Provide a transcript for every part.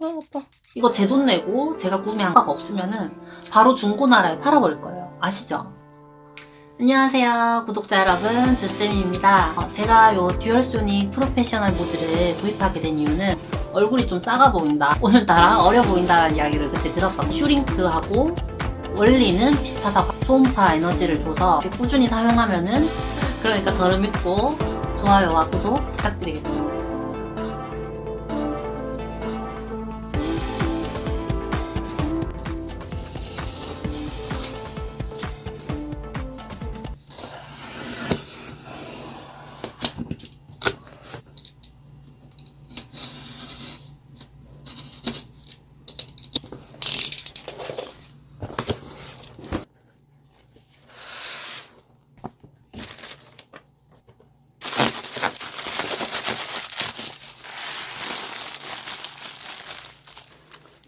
아. 이거 제 돈 내고 제가 구매한 가 없으면은 바로 중고나라에 팔아버릴 거예요. 아시죠? 안녕하세요 구독자 여러분 주쌤입니다 어, 제가 요 듀얼 소닉 프로페셔널 모드를 구입하게 된 이유는 얼굴이 좀 작아 보인다 오늘따라 어려 보인다라는 이야기를 그때 들었어 슈링크하고 원리는 비슷하다고 초음파 에너지를 줘서 꾸준히 사용하면은 그러니까 저를 믿고 좋아요와 구독 부탁드리겠습니다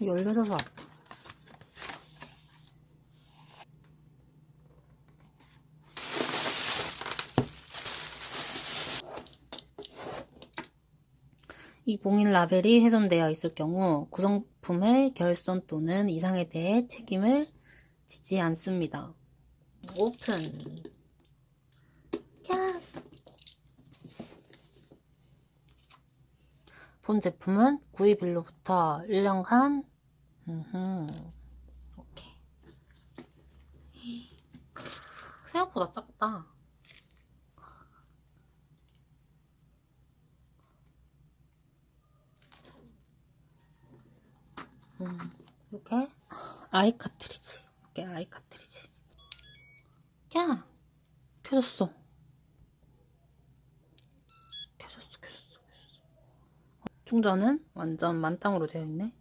열려져서. 이 봉인 라벨이 훼손되어 있을 경우 구성품의 결손 또는 이상에 대해 책임을 지지 않습니다. 오픈. 야. 본 제품은 구입일로부터 1년간 음흠. 오케이. 생각보다 작다. 음, 이렇게 아이 카트리지. 이렇게 아이 카트리지. 야, 켜졌어. 켜졌어, 켜졌어. 충전은 완전 만땅으로 되어 있네.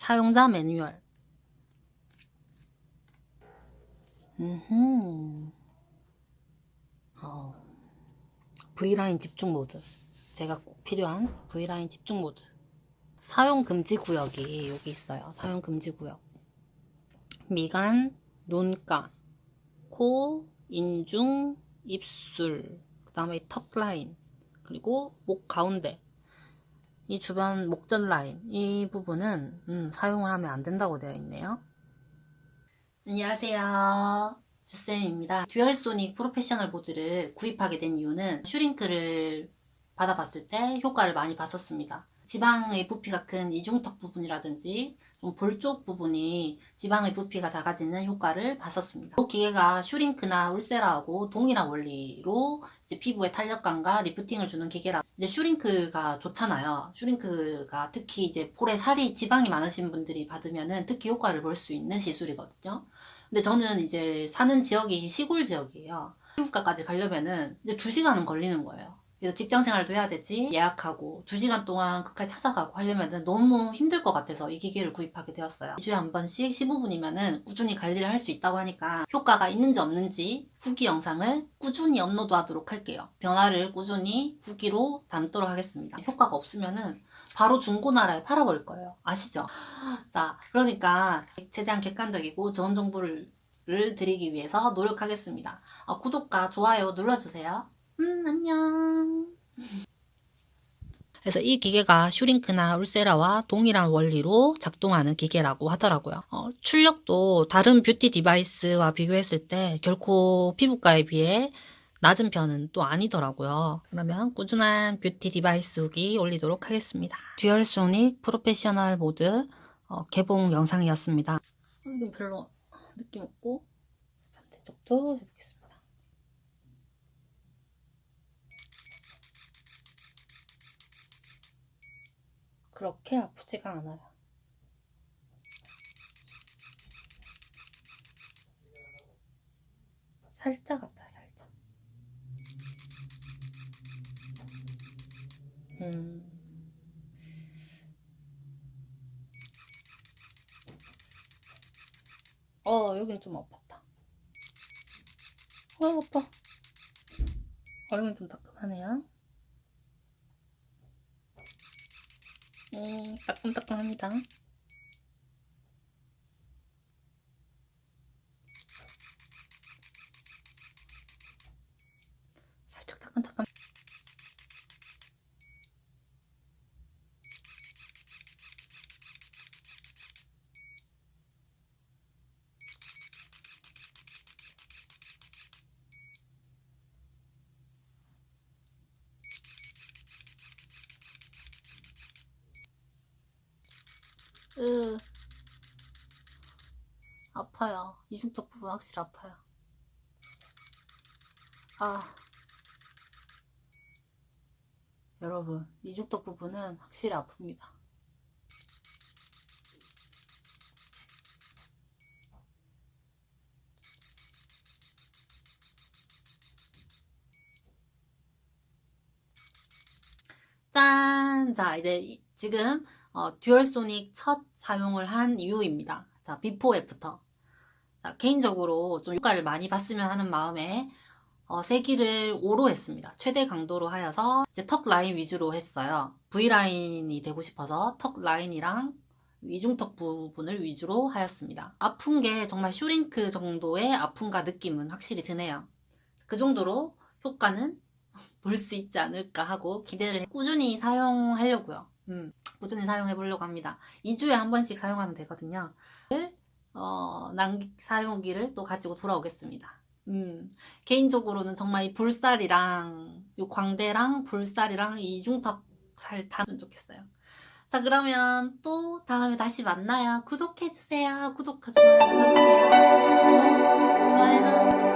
사용자 매뉴얼. 음. 어. V라인 집중 모드. 제가 꼭 필요한 V라인 집중 모드. 사용 금지 구역이 여기 있어요. 사용 금지 구역. 미간, 눈가, 코, 인중, 입술, 그 다음에 턱 라인, 그리고 목 가운데, 이 주변 목전 라인 이 부분은 음, 사용을 하면 안 된다고 되어 있네요. 안녕하세요. 주쌤입니다. 듀얼 소닉 프로페셔널 보드를 구입하게 된 이유는 슈링크를 받아봤을 때 효과를 많이 봤었습니다. 지방의 부피가 큰 이중턱 부분이라든지 좀 볼 쪽 부분이 지방의 부피가 작아지는 효과를 봤었습니다. 이 기계가 슈링크나 울세라하고 동일한 원리로 이제 피부의 탄력감과 리프팅을 주는 기계라 이제 슈링크가 좋잖아요. 슈링크가 특히 이제 볼에 살이 지방이 많으신 분들이 받으면은 특히 효과를 볼 수 있는 시술이거든요. 근데 저는 이제 사는 지역이 시골 지역이에요. 피부과까지 가려면은 이제 2시간은 걸리는 거예요. 그래서 직장 생활도 해야 되지 예약하고 2시간 동안 끝까지 찾아가고 하려면 너무 힘들 것 같아서 이 기계를 구입하게 되었어요. 2주에 한 번씩 15분이면 꾸준히 관리를 할 수 있다고 하니까 효과가 있는지 없는지 후기 영상을 꾸준히 업로드 하도록 할게요. 변화를 꾸준히 후기로 담도록 하겠습니다. 효과가 없으면은 바로 중고나라에 팔아버릴 거예요. 아시죠? 자 그러니까 최대한 객관적이고 좋은 정보를 드리기 위해서 노력하겠습니다. 어, 구독과 좋아요 눌러주세요 음, 안녕. 그래서 이 기계가 슈링크나 울세라와 동일한 원리로 작동하는 기계라고 하더라고요. 어, 출력도 다른 뷰티 디바이스와 비교했을 때 결코 피부과에 비해 낮은 편은 또 아니더라고요. 그러면 꾸준한 뷰티 디바이스 후기 올리도록 하겠습니다. 듀얼 소닉 프로페셔널 모드 어, 개봉 영상이었습니다. 이거 별로 느낌 없고 반대쪽도 해보겠습 그렇게 아프지가 않아요. 살짝 아파요, 살짝. 음. 어, 여긴 좀 아팠다. 어, 아파. 어, 여긴 좀 따끔하네요. 음, 따끔따끔합니다. 으. 아파요. 이중턱 부분 확실히 아파요. 아. 여러분, 이중턱 부분은 확실히 아픕니다. 짠! 자, 이제 이- 지금 어, 듀얼소닉 첫 사용을 한 이유입니다. 자, 비포 애프터. 자, 개인적으로 좀 효과를 많이 봤으면 하는 마음에 어, 세기를 5로 했습니다. 최대 강도로 하여서 이제 턱 라인 위주로 했어요. V 라인이 되고 싶어서 턱 라인이랑 이중턱 부분을 위주로 하였습니다. 아픈 게 정말 슈링크 정도의 아픔과 느낌은 확실히 드네요. 그 정도로 효과는 볼 수 있지 않을까 하고 기대를 해- 꾸준히 사용하려고요. 음, 꾸준히 사용해 보려고 합니다. 2주에 한 번씩 사용하면 되거든요. 어, 낭 사용기를 또 가지고 돌아오겠습니다. 음, 개인적으로는 정말 이 볼살이랑 요 광대랑 볼살이랑 이 이중턱 살 닿으면 좋겠어요. 자, 그러면 또 다음에 다시 만나요. 구독해주세요. 구독과 좋아요 눌러주세요. 구독, 좋아요.